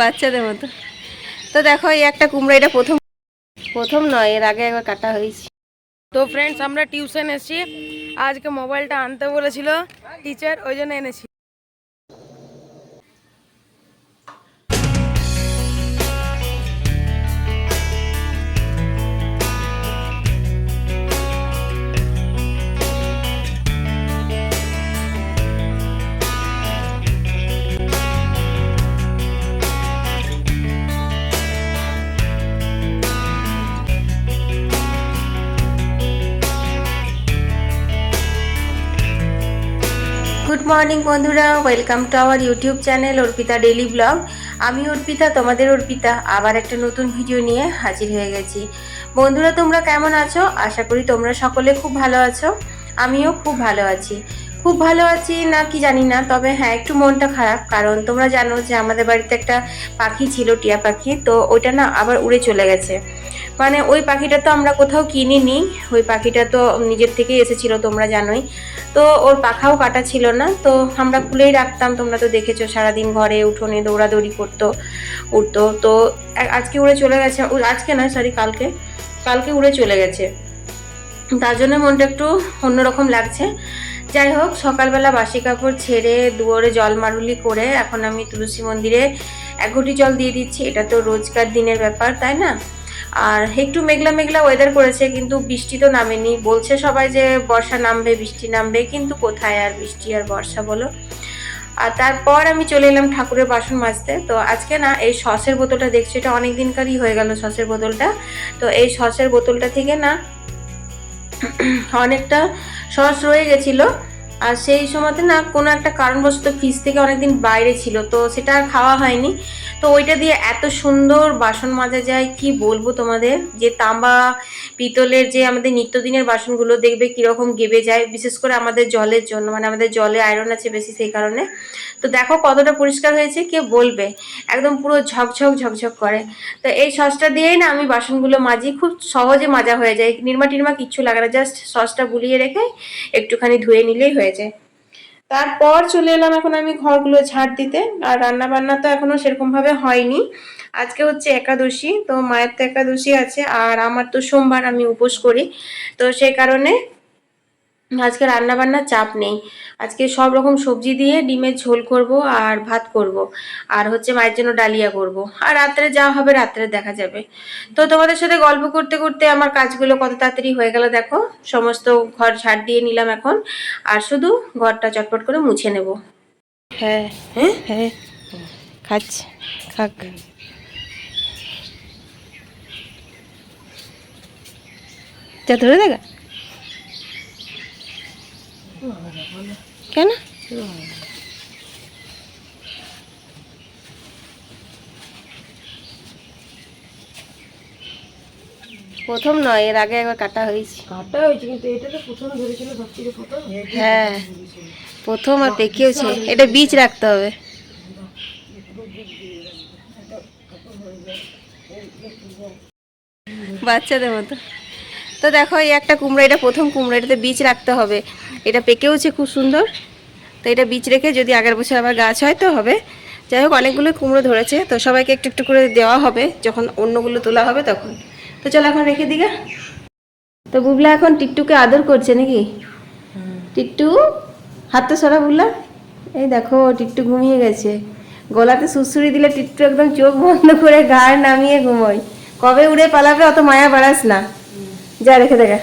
বাচ্চাদের মতো। তো দেখো, এই একটা কুমড়ো, এটা প্রথম প্রথম নয়, এর আগে একবার কাটা হয়েছে। তো ফ্রেন্ডস আমরা টিউশন এসেছি। আজকে মোবাইলটা আনতে বলেছিল টিচার ওই জন্য এনেছি। মর্নিং, বন্ধুরা। Welcome to our YouTube channel Arpita daily vlog আমি অর্পিতা, তোমাদের অর্পিতা। আবার একটা নতুন ভিডিও নিয়ে হাজির হয়ে গেছি। বন্ধুরা, তোমরা কেমন আছো? আশা করি তোমরা সকলে খুব ভালো আছো। আমিও খুব ভালো আছি। খুব ভালো আছি না কি জানি না, তবে হ্যাঁ একটু মনটা খারাপ। কারণ তোমরা জানো যে আমাদের বাড়িতে একটা পাখি ছিল, টিয়া পাখি। তো ওইটা না আবার উড়ে চলে গেছে। মানে ওই পাখিটা তো আমরা কোথাও কিনিনি, ওই পাখিটা তো নিজের থেকেই এসেছিল, তোমরা জানোই। তো ওর পাখাও কাটা ছিল না, তো আমরা খুলেই রাখতাম, তোমরা তো দেখেছ সারাদিন ঘরে উঠোনে দৌড়াদৌড়ি করতো, উঠতো। তো আজকে উড়ে চলে গেছে আজকে নয় সরি কালকে। কালকে উড়ে চলে গেছে। তার জন্য মনটা একটু অন্যরকম লাগছে। যাই হোক, সকালবেলা বাসি কাপড় ছেড়ে দুয়ারে জল মারুলি করে এখন আমি তুলসী মন্দিরে এক ঘটি জল দিয়ে দিচ্ছি। এটা তো রোজকার দিনের ব্যাপার, তাই না? আর একটু মেঘলা মেঘলা ওয়েদার করেছে, কিন্তু বৃষ্টি তো নামেনি। বলছে সবাই যে বর্ষা নামবে, বৃষ্টি নামবে, কিন্তু কোথায় আর বৃষ্টি আর বর্ষা বলো? আর তারপর আমি চলে এলাম ঠাকুরের বাসন মাজতে। তো আজকে না, এই সসের বোতলটা দেখছি, এটা অনেক দিনকারই হয়ে গেল সসের বোতলটা। তো এই সসের বোতলটা থেকে না অনেকটা সস রয়ে গেছিল। আর সেই সময়তে না কোনো একটা কারণবশত ফ্রিজ থেকে অনেকদিন বাইরে ছিল, তো সেটা আর খাওয়া হয়নি। তো ওইটা দিয়ে এত সুন্দর বাসন মাজা যায়, কি বলব তোমাদের? যে তাম্বা, পিতলের যে আমাদের নিত্যদিনের বাসনগুলো দেখবে কীরকম গেবে যায়, বিশেষ করে আমাদের জলের জন্য মানে আমাদের জলে আয়রন আছে বেশি সেই কারণে। তো দেখো কতটা পরিষ্কার হয়েছে, কে বলবে? একদম পুরো ঝকঝক ঝকঝক করে। তো এই সসটা দিয়েই না আমি বাসনগুলো মাজি, খুব সহজে মাজা হয়ে যায়। নির্মা টিরমা কিচ্ছু লাগে না জাস্ট সসটা বুলিয়ে রেখে একটুখানি ধুয়ে নিলেই হয়ে যায়। তারপর চলে এলাম এখন আমি ঘরগুলো ঝাড় দিতে, আর রান্না বান্না তো এখনও সেরকম ভাবে হয়নি। আজকে হচ্ছে একাদশী, তো মায়ের তো একাদশী আছে, আর আমার তো সোমবার আমি উপোস করি। তো সেই কারণে আজকে রান্না বান্নার চাপ নেই। আজকে সব রকম সবজি দিয়ে ডিমের ঝোল করব আর ভাত করব। আর হচ্ছে মায়ের জন্য ডালিয়া করব। আর রাত্রে যা হবে রাত্রে দেখা যাবে। তো তোমাদের সাথে গল্প করতে করতে আমার কাজগুলো কত তাড়াতাড়ি হয়ে গেল দেখো। সমস্ত ঘর ঝাড় দিয়ে নিলাম এখন। আর শুধু ঘরটা চটপট করে মুছে নেব। হ্যাঁ হ্যাঁ? হ্যাঁ। খাচ্ছে খাক। যা ধরে দেখা। কেন? প্রথম নয় এর আগে একবার কাটা হয়েছে। কাটা হয়েছে কিন্তু এটা তো প্রথম ধরেছিল সব থেকে প্রথম। হ্যাঁ প্রথম আর পেকেওছে এটা বীজ রাখতে হবে। বাচ্চাদের মতো। তো দেখো, এই একটা কুমড়ো, এটা প্রথম কুমড়ো, এটাতে বীজ রাখতে হবে। এটা পেকেওছে খুব সুন্দর। তো এটা বীজ রেখে যদি আগের বছর আবার গাছ হয় তো হবে। যাই হোক, অনেকগুলো কুমড়ো ধরেছে, তো সবাইকে একটু একটু করে দেওয়া হবে। যখন অন্যগুলো তোলা হবে তখন। তো চলো এখন রেখে দিগা তো বুবলা এখন টিকটুকে আদর করছে নাকি? টিট্টু হাত তো সরা বুবলা। এই দেখো টিট্টু ঘুমিয়ে গেছে। গলাতে সুসুরি দিলে টিট্টু একদম চোখ বন্ধ করে গাড় নামিয়ে ঘুমোয়। কবে উড়ে পালাবে অত মায়া বাড়াস না। যা রেখে দেখে।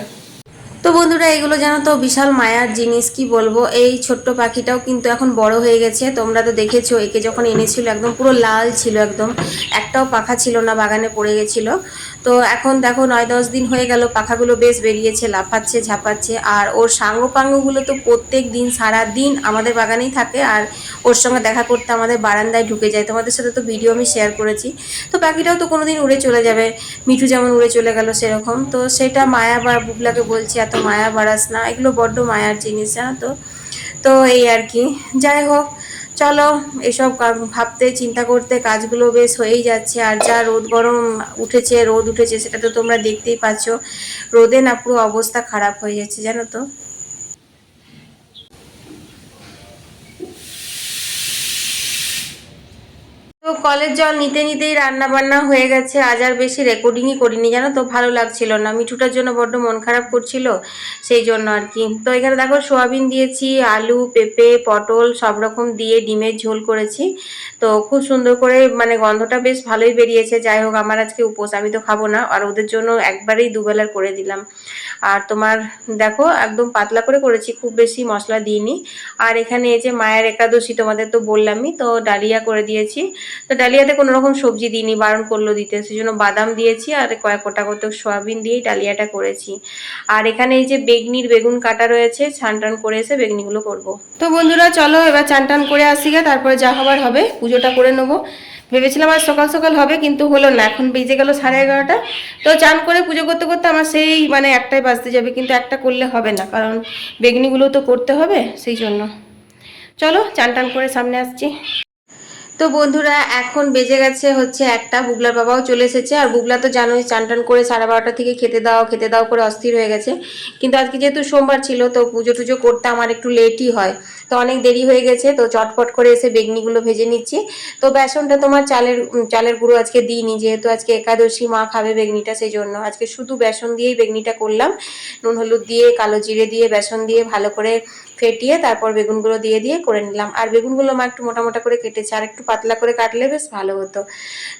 তো বন্ধুরা, এগুলো জানো তো, বিশাল মায়ার জিনিস, কি বলব? এই ছোট্ট পাখিটাও কিন্তু এখন বড় হয়ে গেছে। তোমরা তো দেখেছ, একে যখন এনেছিল, একদম পুরো লাল ছিল একদম। একটাও পাখা ছিল না, বাগানে পড়ে গেছিল। তো এখন দেখো নয় দশ দিন হয়ে গেল, পাখাগুলো বেশ বেরিয়েছে, লাফাচ্ছে, ঝাপাচ্ছে। আর ওর সাঙ্গ পাঙ্গগুলো তো প্রত্যেক দিন, সারা দিন আমাদের বাগানেই থাকে। আর ওর সঙ্গে দেখা করতে আমাদের বারান্দায় ঢুকে যায়। তোমাদের সাথে তো ভিডিও আমি শেয়ার করেছি। তো পাখিটাও তো কোনোদিন উড়ে চলে যাবে। মিঠু যেমন উড়ে চলে গেল সেরকম। তো সেটা মায়া বা বুবলাকে বলছি, এত মায়া বাড়াস না। এগুলো বড্ড মায়ার জিনিস, জানো তো? তো এই আর কি। যাই হোক চলো, এসব ভাবতে, চিন্তা করতে কাজগুলো বেশ হয়েই যাচ্ছে। আর যা রোদ গরম উঠেছে, রোদ উঠেছে, সেটা তো তোমরা দেখতেই পাচ্ছ। রোদে না পুরো অবস্থা খারাপ হয়ে যাচ্ছে, জানো তো? তো কলের জল নিতে নিতেই রান্না বান্না হয়ে গেছে। আজ আর বেশি রেকর্ডিংই করিনি, জানো তো? ভালো লাগছিল না। মিঠুটার জন্য বড্ড মন খারাপ করছিল, সেই জন্য আর কি। তো এখানে দেখো, সোয়াবিন দিয়েছি, আলু, পেঁপে, পটল সব রকম দিয়ে ডিমের ঝোল করেছি। তো খুব সুন্দর করে মানে গন্ধটা বেশ ভালোই বেরিয়েছে। যাই হোক, আমার আজকে উপোস, আমি তো খাব না। আর ওদের জন্য একবারেই দুবেলার করে দিলাম। আর তোমার দেখো, একদম পাতলা করে করেছি, খুব বেশি মশলা দিইনি। আর এখানে এই যে মায়ের একাদশী তোমাদের তো বললামই, তো ডালিয়া করে দিয়েছি। তো ডালিয়াতে কোনো রকম সবজি দিইনি, বারণ করল দিতে। সেই জন্য বাদাম দিয়েছি আর কয়েক কোটা কত সোয়াবিন দিয়েই ডালিয়াটা করেছি। আর এখানে এই যে বেগনির বেগুন কাটা রয়েছে, ছান টান করে এসে বেগনিগুলো করব। তো বন্ধুরা, চলো এবার চান টান করে আসি গে, তারপরে যা হবার হবে, পুজোটা করে নেব। ভেবেছিলাম আর সকাল সকাল হবে, কিন্তু হলো না, এখন বেজে গেল সাড়ে এগারোটা। তো চান করে পুজো করতে করতে আমার সেই মানে একটাই বাজতে যাবে, কিন্তু একটা করলে হবে না, কারণ বেগনিগুলো তো করতে হবে, সেই জন্য। চলো, চান টান করে সামনে আসছি। তো বন্ধুরা, এখন বেজে গেছে হচ্ছে একটা বুগলার বাবাও চলে এসেছে। আর বুগলা তো জানোই চান টান করে সাড়ে বারোটা থেকে খেতে দাও খেতে দাও করে অস্থির হয়ে গেছে। কিন্তু আজকে যেহেতু সোমবার ছিল, তো পুজো টুজো করতে আমার একটু লেটই হয়। তো অনেক দেরি হয়ে গেছে, তো চটপট করে এসে বেগনিগুলো ভেজে নিচ্ছি। তো বেসনটা তোমার চালের চালের গুঁড়ো আজকে দিইনি, যেহেতু আজকে একাদশী, মা খাবে বেগনিটা সেই জন্য আজকে শুধু বেসন দিয়েই বেগনিটা করলাম। নুন, হলুদ দিয়ে, কালো জিরে দিয়ে, বেসন দিয়ে ভালো করে ফেটিয়ে তারপর বেগুনগুলো দিয়ে দিয়ে করে নিলাম। আর বেগুনগুলো মা একটু মোটা মোটা করে কেটেছে, আর একটু পাতলা করে কাটলে বেশ ভালো হতো।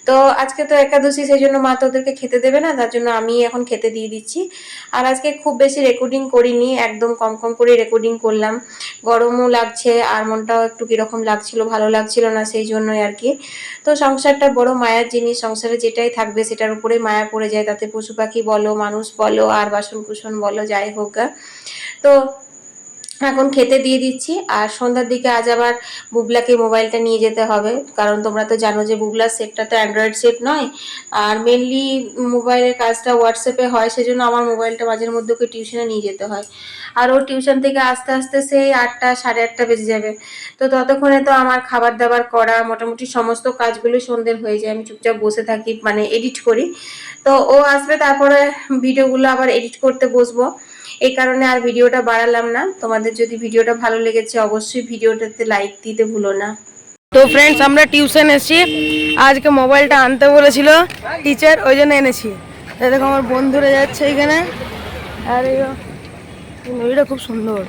তো আজকে তো একাদশী সেই জন্য মা তো ওদেরকে খেতে দেবে না, তার জন্য আমি এখন খেতে দিয়ে দিচ্ছি। আর আজকে খুব বেশি রেকর্ডিং করিনি, একদম কম কম করে রেকর্ডিং করলাম। গরমও লাগছে, আর মনটাও একটু কীরকম লাগছিল, ভালো লাগছিল না সেই জন্যই আর কি তো সংসারটা বড় মায়ার জিনিস, সংসারে যেটাই থাকবে সেটার উপরে মায়া পড়ে যায় তাতে পশু পাখি বলো, মানুষ বলো, আর বাসন কুসন বলো, যাই হোক। তো এখন খেতে দিয়ে দিচ্ছি। আর সন্ধ্যার দিকে আজ আবার বুবলাকে মোবাইলটা নিয়ে যেতে হবে। কারণ তোমরা তো জানো যে বুবলার সেটটা তো অ্যান্ড্রয়েড সেট নয়। আর মেনলি মোবাইলের কাজটা হোয়াটসঅ্যাপে হয়, সেজন্য আমার মোবাইলটা মাঝের মধ্যে ওকে টিউশনে নিয়ে যেতে হয়। আর ও টিউশন থেকে আস্তে আস্তে সেই আটটা, সাড়ে আটটা বেজে যাবে। তো ততক্ষণে তো আমার খাবার দাবার করা, মোটামুটি সমস্ত কাজগুলো সন্ধ্যের হয়ে যায়। আমি চুপচাপ বসে থাকি মানে এডিট করি। তো ও আসবে, তারপরে ভিডিওগুলো আবার এডিট করতে বসবো। এই কারণে আর ভিডিওটা বাড়ালাম না। তোমাদের যদি ভিডিওটা ভালো লেগেছে, অবশ্যই ভিডিওটাতে লাইক দিতে ভুলো না। তো ফ্রেন্ডস আমরা টিউশন এসেছি। আজকে মোবাইলটা আনতে বলেছিল টিচার ওই জন্য এনেছি। দেখো, আমার বন্ধুরা যাচ্ছে এখানে। আর এই নদীটা খুব সুন্দর।